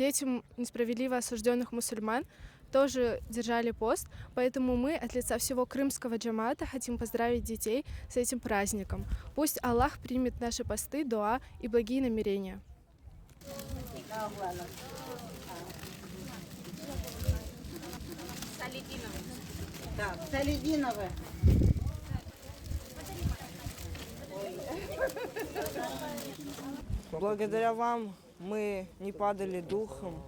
детям несправедливо осужденных мусульман тоже держали пост, поэтому мы от лица всего крымского джамата хотим поздравить детей с этим праздником. Пусть Аллах примет наши посты, дуа и благие намерения. Так, Салединовы. Благодаря вам мы не падали духом.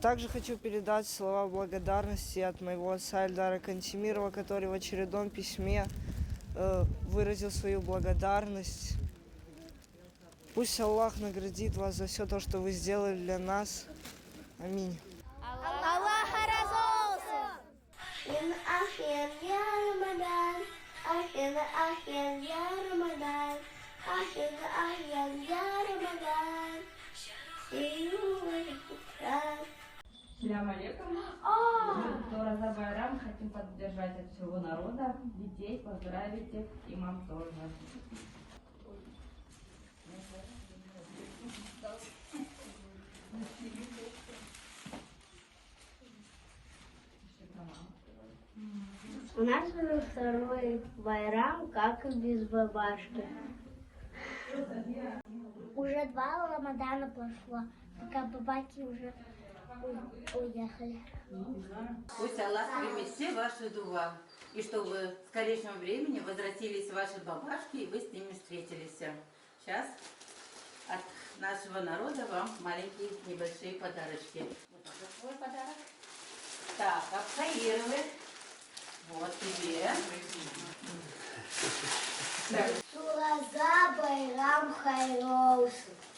Также хочу передать слова благодарности от моего отца Эльдара Кантемирова, который в очередном письме э, выразил свою благодарность. Пусть Аллах наградит вас за все то, что вы сделали для нас. Аминь. Ya Ramadan. Салям алейкум. Мы, Тораза Байрам, хотим поддержать от всего народа, детей, поздравить их и мам тоже. У нас уже второй байрам, как и без бабашки. Уже два Рамадана прошло, пока бабаки уже уехали. Пусть Аллах примет все ваши дува. И чтобы в скорейшем времени возвратились ваши бабашки, и вы с ними встретились. Сейчас от нашего народа вам маленькие небольшие подарочки. Вот это подарок. Так, Абхаировы. Вот тебе. Так, Хайрам Хайровский.